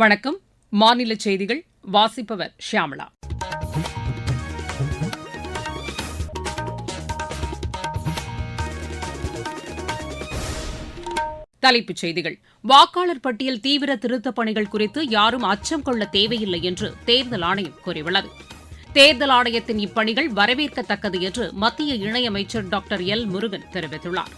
வணக்கம். மாநில செய்திகள் வாசிப்பவர் ஷியாமளா தலைப்புச் செய்திகள். வாக்காளர் பட்டியல் தீவிர திருத்தப் பணிகள் குறித்து யாரும் அச்சம் கொள்ள தேவையில்லை என்று தேர்தல் ஆணையம் கூறியுள்ளது. தேர்தல் ஆணையத்தின் இப்பணிகள் வரவேற்கத்தக்கது என்று மத்திய இணையமைச்சர் டாக்டர் எல் முருகன் தெரிவித்துள்ளார்.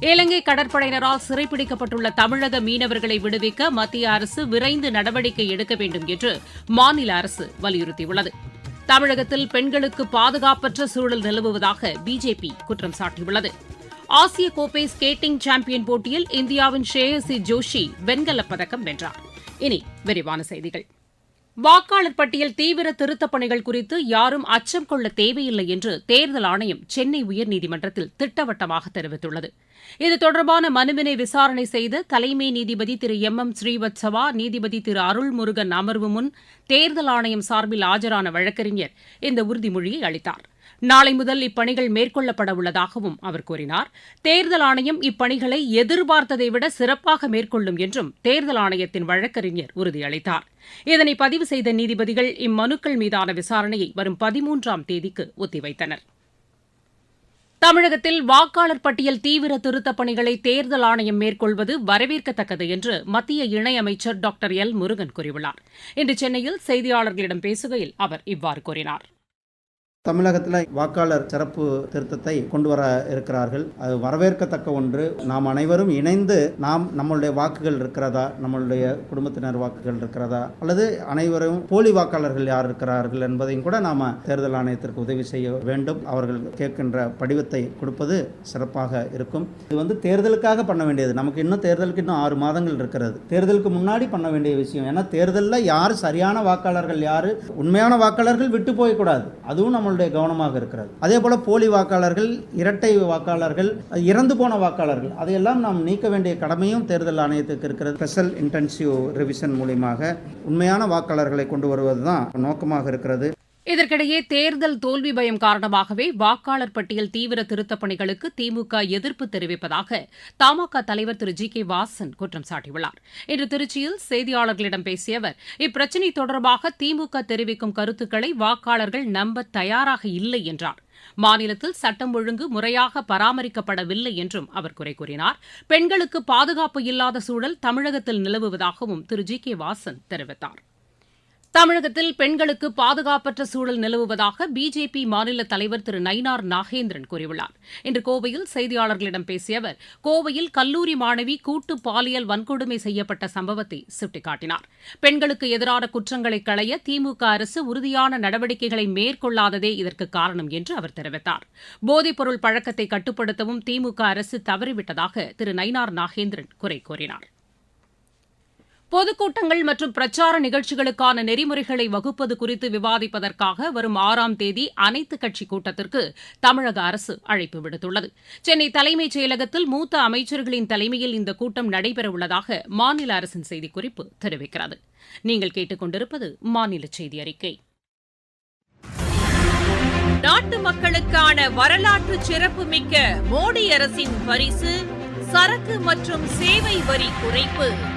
இலங்கை கடற்படையினரால் சிறைப்பிடிக்கப்பட்டுள்ள தமிழக மீனவர்களை விடுவிக்க மத்திய அரசு விரைந்து நடவடிக்கை எடுக்க வேண்டும் என்று மாநில அரசு வலியுறுத்தியுள்ளது. தமிழகத்தில் பெண்களுக்கு பாதுகாப்பற்ற சூழல் நிலவுவதாக பிஜேபி குற்றம் சாட்டியுள்ளது. ஆசிய கோப்பை ஸ்கேட்டிங் சாம்பியன் போட்டியில் இந்தியாவின் ஷ்ரேயசி ஜோஷி வெண்கலப் பதக்கம் வென்றார். இனி விரிவான செய்திகள். வாக்காளர் பட்டியல் தீவிர திருத்தப் பணிகள் குறித்து யாரும் அச்சம் கொள்ள தேவையில்லை என்று தேர்தல் ஆணையம் சென்னை உயர்நீதிமன்றத்தில் திட்டவட்டமாக தெரிவித்துள்ளது. இது தொடர்பான மனுவினை விசாரணை செய்த தலைமை நீதிபதி திரு எம் எம் ஸ்ரீவத்சவா நீதிபதி திரு அருள்முருகன் அமர்வு முன் தேர்தல் ஆணையம் சார்பில் ஆஜரான வழக்கறிஞர் இந்த உறுதிமொழியை அளித்தார். நாளை முதல் இப்பணிகள் மேற்கொள்ளப்பட உள்ளதாகவும் அவர் கூறினார். தேர்தல் ஆணையம் இப்பணிகளை எதிர்பார்த்ததை விட சிறப்பாக மேற்கொள்ளும் என்றும் தேர்தல் ஆணையத்தின் வழக்கறிஞர் உறுதியளித்தார். இதனை பதிவு செய்த நீதிபதிகள் இம்மனுக்கள் மீதான விசாரணையை வரும் பதிமூன்றாம் தேதிக்கு ஒத்திவைத்தனர். தமிழகத்தில் வாக்காளர் பட்டியல் தீவிர திருத்தப் பணிகளை தேர்தல் ஆணையம் மேற்கொள்வது வரவேற்கத்தக்கது என்று மத்திய இணையமைச்சர் டாக்டர் எல் முருகன் கூறியுள்ளார். இன்று சென்னையில் செய்தியாளர்களிடம் பேசுகையில் அவர் இவ்வாறு கூறினார். தமிழகத்தில் வாக்காளர் சிறப்பு திருத்தத்தை கொண்டு வர இருக்கிறார்கள். அது வரவேற்கத்தக்க ஒன்று. நாம் அனைவரும் இணைந்து நாம் நம்மளுடைய வாக்குகள் இருக்கிறதா? நம்மளுடைய குடும்பத்தினர் வாக்குகள் இருக்கிறதா? அல்லது அனைவரும் போலி வாக்காளர்கள் யார் இருக்கிறார்கள் என்பதையும் கூட நாம் தேர்தல் ஆணையத்திற்கு உதவி செய்ய வேண்டும். அவர்கள் கேட்கின்ற படிவத்தை கொடுப்பது சிறப்பாக இருக்கும். இது வந்து தேர்தலுக்காக பண்ண வேண்டியது. நமக்கு இன்னும் தேர்தலுக்கு இன்னும் ஆறு மாதங்கள் இருக்கிறது. தேர்தலுக்கு முன்னாடி பண்ண வேண்டிய விஷயம். ஏன்னா தேர்தலில் யார் சரியான வாக்காளர்கள் யார்? உண்மையான வாக்காளர்கள் விட்டு போயக்கூடாது. அதுவும் நம்மளுடைய கவனமாக இருக்கிறது. அதே போல் போலி வாக்காளர்கள் இரட்டை வாக்காளர்கள் இறந்து போன வாக்காளர்கள் அதையெல்லாம் நாம் நீக்க வேண்டிய கடமையும் தேர்தல் ஆணையத்துக்கு இருக்கிறது. ஸ்பெஷல் இன்டென்சிவ் ரிவிஷன் மூலியமாக உண்மையான வாக்காளர்களை கொண்டு வருவது தான் நோக்கமாக இருக்கிறது. இதற்கிடையே தேர்தல் தோல்வி பயம் காரணமாகவே வாக்காளர் பட்டியல் தீவிர திருத்தப் பணிகளுக்கு திமுக எதிர்ப்பு தெரிவிப்பதாக தமாக தலைவர் திரு ஜி கே வாசன் குற்றம் சாட்டியுள்ளார். இன்று திருச்சியில் செய்தியாளர்களிடம் பேசிய அவர் இப்பிரச்சினை தொடர்பாக திமுக தெரிவிக்கும் கருத்துக்களை வாக்காளர்கள் நம்ப தயாராக இல்லை என்றார். மாநிலத்தில் சட்டம் ஒழுங்கு முறையாக பராமரிக்கப்படவில்லை என்றும் அவர் குறை கூறினார். பெண்களுக்கு பாதுகாப்பு இல்லாத சூழல் தமிழகத்தில் நிலவுவதாகவும் திரு ஜி கே வாசன் தெரிவித்தார். தமிழகத்தில் பெண்களுக்கு பாதுகாப்பற்ற சூழல் நிலவுவதாக பிஜேபி மாநில தலைவர் திரு நயினார் நாகேந்திரன் கூறியுள்ளார். இன்று கோவையில் செய்தியாளர்களிடம் பேசிய அவர் கோவையில் கல்லூரி மாணவி கூட்டு பாலியல் வன்கொடுமை செய்யப்பட்ட சம்பவத்தை சுட்டிக்காட்டினார். பெண்களுக்கு எதிரான குற்றங்களை களைய திமுக அரசு உறுதியான நடவடிக்கைகளை மேற்கொள்ளாததே இதற்கு காரணம் என்று அவர் தெரிவித்தார். போதைப்பொருள் பழக்கத்தை கட்டுப்படுத்தவும் திமுக அரசு தவறிவிட்டதாக திரு நயினார் நாகேந்திரன் குறை கூறினாா் பொதுக்கூட்டங்கள் மற்றும் பிரச்சார நிகழ்ச்சிகளுக்கான நெறிமுறைகளை வகுப்பது குறித்து விவாதிப்பதற்காக வரும் ஆறாம் தேதி அனைத்துக் கட்சி கூட்டத்திற்கு தமிழக அரசு அழைப்பு விடுத்துள்ளது. சென்னை தலைமைச் செயலகத்தில் மூத்த அமைச்சர்களின் தலைமையில் இந்த கூட்டம் நடைபெறவுள்ளதாக மாநில அரசின் செய்திக்குறிப்பு தெரிவிக்கிறது. நீங்கள் கேட்டுக்கொண்டிருப்பது மாநில செய்தி அறிக்கை. நாட்டு மக்களுக்கான வரலாற்று சிறப்புமிக்க மோடி அரசின் பரிசு சரக்கு மற்றும் சேவை வரி குறைப்பு.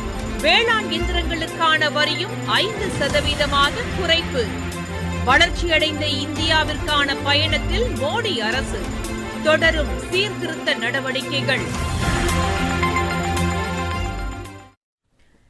வேளாண் இயந்திரங்களுக்கான வரியும் ஐந்து சதவீதமாக குறைப்பு. வளர்ச்சியடைந்த இந்தியாவிற்கான பயணத்தில் மோடி அரசு. தொடரும் சீர்திருத்த நடவடிக்கைகள்.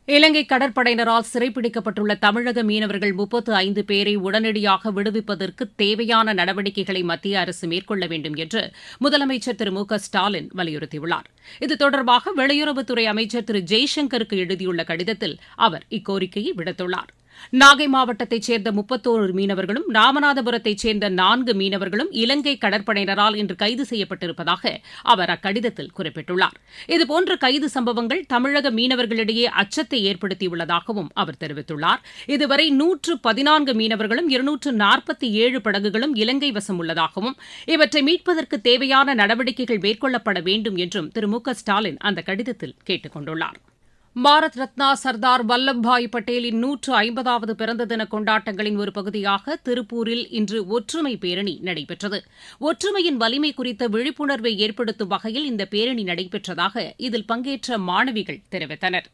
இலங்கை கடற்படையினரால் சிறைப்பிடிக்கப்பட்டுள்ள தமிழக மீனவர்கள் முப்பத்து ஐந்து பேரை உடனடியாக விடுவிப்பதற்கு தேவையான நடவடிக்கைகளை மத்திய அரசு மேற்கொள்ள வேண்டும் என்று முதலமைச்சர் திரு மு க ஸ்டாலின் வலியுறுத்தியுள்ளார். இது தொடர்பாக வெளியுறவுத்துறை அமைச்சர் திரு ஜெய்சங்கருக்கு எழுதியுள்ள கடிதத்தில் அவர் இக்கோரிக்கையை விடுத்துள்ளார். நாகை மாவட்டத்தைச் சேர்ந்த முப்பத்தோரு மீனவர்களும் ராமநாதபுரத்தைச் சேர்ந்த நான்கு மீனவர்களும் இலங்கை கடற்படையினரால் இன்று கைது செய்யப்பட்டிருப்பதாக அவர் அக்கடிதத்தில் குறிப்பிட்டுள்ளார். இதுபோன்ற கைது சம்பவங்கள் தமிழக மீனவர்களிடையே அச்சத்தை ஏற்படுத்தியுள்ளதாகவும் அவர் தெரிவித்துள்ளார். இதுவரை நூற்று பதினான்கு மீனவர்களும் இருநூற்று நாற்பத்தி ஏழு படகுகளும் இலங்கை வசம் உள்ளதாகவும் இவற்றை மீட்பதற்கு தேவையான நடவடிக்கைகள் மேற்கொள்ளப்பட வேண்டும் என்றும் திரு மு க ஸ்டாலின் அந்த கடிதத்தில் கேட்டுக் கொண்டுள்ளாா் பாரத் ரத்னா சர்தார் வல்லபாய் பட்டேலின் நூற்று ஐம்பதாவது பிறந்த தின கொண்டாட்டங்களின் ஒரு பகுதியாக திருப்பூரில் இன்று ஒற்றுமை பேரணி நடைபெற்றது. ஒற்றுமையின் வலிமை குறித்த விழிப்புணர்வை ஏற்படுத்தும் வகையில் இந்த பேரணி நடைபெற்றதாக இதில் பங்கேற்ற மாணவிகள் தெரிவித்தனர்.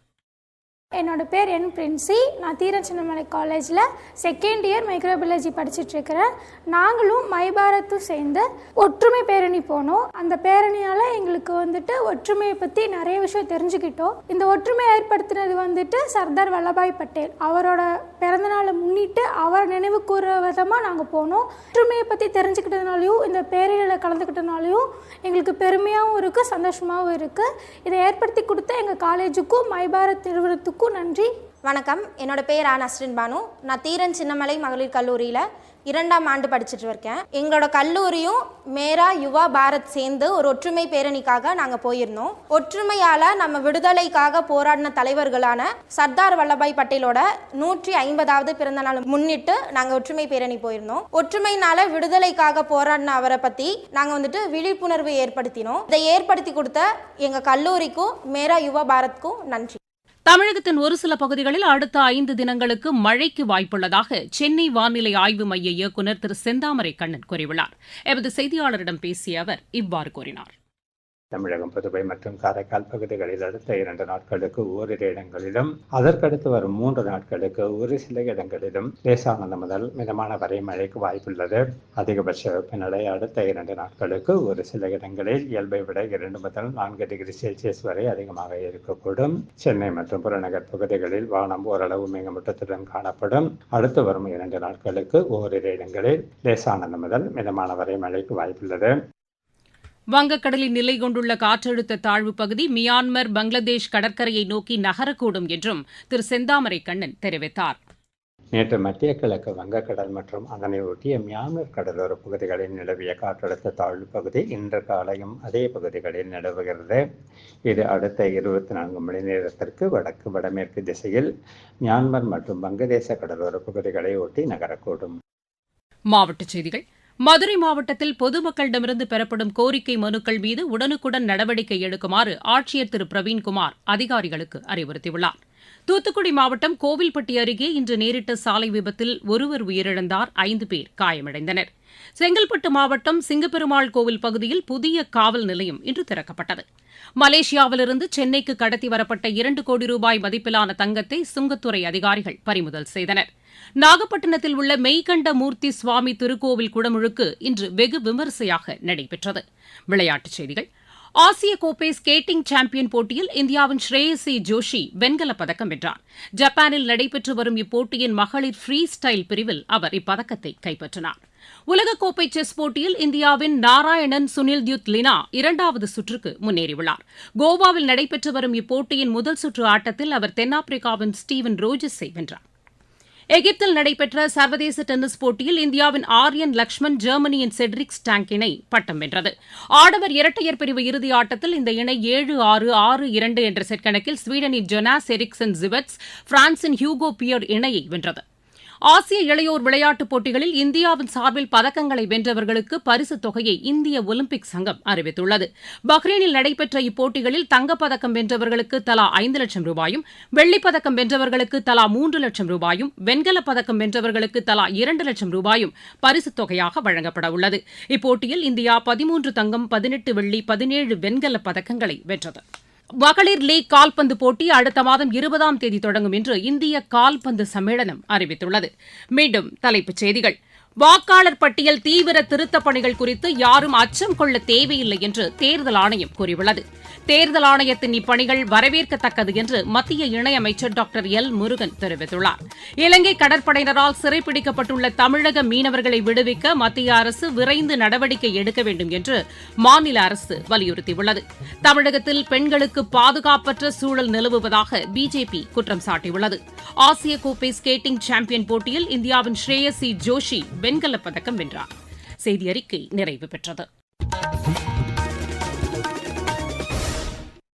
என்னோட பேர் என் பிரின்சி. நான் தீரச்சின்னமலை காலேஜில் செகண்ட் இயர் மைக்ரோபயாலஜி படிச்சிட்ருக்கிறேன் நாங்களும் மைபாரத்தும் சேர்ந்து ஒற்றுமை பேரணி போனோம். அந்த பேரணியால் எங்களுக்கு வந்துட்டு ஒற்றுமையை பற்றி நிறைய விஷயம் தெரிஞ்சுக்கிட்டோம். இந்த ஒற்றுமை ஏற்படுத்தினது வந்துட்டு சர்தார் வல்லபாய் பட்டேல் அவரோட பிறந்தநாளை முன்னிட்டு அவர் நினைவு கூற விதமாக நாங்கள் போனோம். ஒற்றுமையை பற்றி தெரிஞ்சுக்கிட்டதுனாலையும் இந்த பேரணியில் கலந்துக்கிட்டனாலையும் எங்களுக்கு பெருமையாகவும் இருக்குது சந்தோஷமாகவும் இருக்குது இதை ஏற்படுத்தி கொடுத்த எங்கள் காலேஜுக்கும் மைபாரத் நிறுவனத்துக்கும் நன்றி. வணக்கம். என்னோட பேர் ஆன் நஸ்ரின் பானு. நான் தீரன் சின்னமலை மகளிர் கல்லூரியில் இரண்டாம் ஆண்டு படிச்சுட்டு இருக்கேன். எங்களோட கல்லூரியும் மேரா யுவா பாரத் சேர்ந்து ஒரு ஒற்றுமை பேரணிக்காக நாங்கள் போயிருந்தோம். ஒற்றுமையால் நம்ம விடுதலைக்காக போராடின தலைவர்களான சர்தார் வல்லபாய் பட்டேலோட நூற்றி ஐம்பதாவது பிறந்த நாள் முன்னிட்டு நாங்கள் ஒற்றுமை பேரணி போயிருந்தோம். ஒற்றுமைனால விடுதலைக்காக போராடின அவரை பற்றி நாங்கள் வந்துட்டு விழிப்புணர்வு ஏற்படுத்தினோம். இதை ஏற்படுத்தி கொடுத்த எங்கள் கல்லூரிக்கும் மேரா யுவா பாரத்க்கும் நன்றி. தமிழகத்தின் ஒரு சில பகுதிகளில் அடுத்த ஐந்து தினங்களுக்கு மழைக்கு வாய்ப்புள்ளதாக சென்னை வானிலை ஆய்வு மைய இயக்குநர் திரு செந்தாமரை கண்ணன் கூறியுள்ளார். எமது செய்தியாளரிடம் பேசிய அவர் இவ்வாறு கூறினார். தமிழகம் புதுவை மற்றும் காரைக்கால் பகுதிகளில் அடுத்த இரண்டு நாட்களுக்கு ஓரிரு இடங்களிலும் அதற்கடுத்து வரும் மூன்று நாட்களுக்கு ஒரு சில இடங்களிலும் லேசானது முதல் மிதமான வரை மழைக்கு வாய்ப்புள்ளது. அதிகபட்ச வெப்பநிலை அடுத்த இரண்டு நாட்களுக்கு ஒரு சில இடங்களில் இயல்பை விட இரண்டு முதல் நான்கு டிகிரி செல்சியஸ் வரை அதிகமாக இருக்கக்கூடும். சென்னை மற்றும் புறநகர் பகுதிகளில் வானம் ஓரளவு மேகமூட்டத்துடன் காணப்படும். அடுத்து வரும் இரண்டு நாட்களுக்கு ஓரிரு இடங்களில் லேசானது முதல் மிதமான வரை மழைக்கு வாய்ப்புள்ளது. வங்கக்கடலில் நிலை கொண்டுள்ள காற்றழுத்த தாழ்வு பகுதி மியான்மர் பங்களாதேஷ் கடற்கரையை நோக்கி நகரக்கூடும் என்றும் திரு செந்தாமரை கண்ணன் தெரிவித்தார். நேற்று மத்திய கிழக்கு வங்கக்கடல் மற்றும் அதனை ஒட்டிய மியான்மர் கடலோர பகுதிகளில் நிலவிய காற்றழுத்த தாழ்வு பகுதி இன்று காலையும் அதே பகுதிகளில் நிலவுகிறது. இது அடுத்த இருபத்தி நான்கு மணி நேரத்திற்கு வடக்கு வடமேற்கு திசையில் மியான்மர் மற்றும் வங்கதேச கடலோர பகுதிகளை ஒட்டி நகரக்கூடும். மாவட்டச் செய்திகள் மதுரை மாவட்டத்தில் பொதுமக்களிடமிருந்து பெறப்படும் கோரிக்கை மனுக்கள் மீது உடனுக்குடன் நடவடிக்கை எடுக்குமாறு ஆட்சியர் திரு. பிரவீன்குமார் அதிகாரிகளுக்கு அறிவுறுத்தியுள்ளார். தூத்துக்குடி மாவட்டம் கோவில்பட்டி அருகே இன்று நேரிட்ட சாலை விபத்தில் ஒருவர் உயிரிழந்தார் ஐந்து பேர் காயமடைந்தனர். செங்கல்பட்டு மாவட்டம் சிங்கப்பெருமாள் கோவில் பகுதியில் புதிய காவல் நிலையம் இன்று திறக்கப்பட்டது. மலேசியாவிலிருந்து சென்னைக்கு கடத்தி வரப்பட்ட இரண்டு கோடி ரூபாய் மதிப்பிலான தங்கத்தை சுங்கத்துறை அதிகாரிகள் பறிமுதல் செய்தனர். நாகப்பட்டினத்தில் உள்ள மெய்கண்ட மூர்த்தி சுவாமி திருக்கோவில் குடமுழுக்கு இன்று வெகு விமரிசையாக நடைபெற்றது. விளையாட்டுச் செய்திகள் ஆசிய கோப்பை ஸ்கேட்டிங் சாம்பியன் போட்டியில் இந்தியாவின் ஸ்ரேயசி ஜோஷி வெண்கலப் பதக்கம் வென்றார். ஜப்பானில் நடைபெற்று வரும் இப்போட்டியின் மகளிர் ஃப்ரீ ஸ்டைல் பிரிவில் அவர் இப்பதக்கத்தை கைப்பற்றினார். உலகக்கோப்பை செஸ் போட்டியில் இந்தியாவின் நாராயணன் சுனில் தியுத் லினா இரண்டாவது சுற்றுக்கு முன்னேறியுள்ளார். கோவாவில் நடைபெற்று வரும் இப்போட்டியின் முதல் சுற்று ஆட்டத்தில் அவர் தென்னாப்பிரிக்காவின் ஸ்டீவன் ரோஜஸை வென்றார். எகிப்தில் நடைபெற்ற சர்வதேச டென்னிஸ் போட்டியில் இந்தியாவின் ஆர்யன் லக்ஷ்மண் ஜெர்மனியின் செட்ரிக் ஸ்டாங்க் இணை பட்டம் வென்றது. ஆடவர் இரட்டையர் பிரிவு இறுதி ஆட்டத்தில் இந்த இணை ஏழு ஆறு ஆறு இரண்டு என்ற செட் கணக்கில் ஸ்வீடனின் ஜொனாஸ் எரிக்சன் ஜிவெட்ஸ் பிரான்சின் ஹியூகோ பியர் இணையை வென்றது. ஆசிய இளையோர் விளையாட்டுப் போட்டிகளில் இந்தியாவின் சார்பில் பதக்கங்களை வென்றவர்களுக்கு பரிசுத் தொகையை இந்திய ஒலிம்பிக் சங்கம் அறிவித்துள்ளது. பஹ்ரைனில் நடைபெற்ற இப்போட்டிகளில் தங்கப்பதக்கம் வென்றவர்களுக்கு தலா ஐந்து லட்சம் ரூபாயும் வெள்ளிப் பதக்கம் வென்றவர்களுக்கு தலா மூன்று லட்சம் ரூபாயும் வெண்கலப் பதக்கம் வென்றவர்களுக்கு தலா இரண்டு லட்சம் ரூபாயும் பரிசுத் தொகையாக வழங்கப்பட உள்ளது. இப்போட்டியில் இந்தியா பதிமூன்று தங்கம் பதினெட்டு வெள்ளி பதினேழு வெண்கலப் பதக்கங்களை வென்றது. மகளிர் லீக் கால்பந்து போட்டி அடுத்த மாதம் இருபதாம் தேதி தொடங்கும் என்று இந்திய கால்பந்து சம்மேளனம் அறிவித்துள்ளது. மீண்டும் தலைப்புச் செய்திகள். வாக்காளர் பட்டியல் தீவிர திருத்தப் பணிகள் குறித்து யாரும் அச்சம் கொள்ள தேவையில்லை என்று தேர்தல் ஆணையம் கூறியுள்ளது. தேர்தல் ஆணையத்தின் இப்பணிகள் வரவேற்கத்தக்கது என்று மத்திய இணையமைச்சர் டாக்டர் எல். முருகன் தெரிவித்துள்ளார். இலங்கை கடற்படையினரால் சிறைப்பிடிக்கப்பட்டுள்ள தமிழக மீனவர்களை விடுவிக்க மத்திய அரசு விரைந்து நடவடிக்கை எடுக்க வேண்டும் என்று மாநில அரசு வலியுறுத்தியுள்ளது. தமிழகத்தில் பெண்களுக்கு பாதுகாப்பற்ற சூழல் நிலவுவதாக பிஜேபி குற்றம் சாட்டியுள்ளது. ஆசிய கோப்பை ஸ்கேட்டிங் சாம்பியன் போட்டியில் இந்தியாவின் ஸ்ரேயசி ஜோஷி வெண்கலப் பதக்கம் வென்றார். செய்தி அறிக்கை நிறைவு பெற்றது.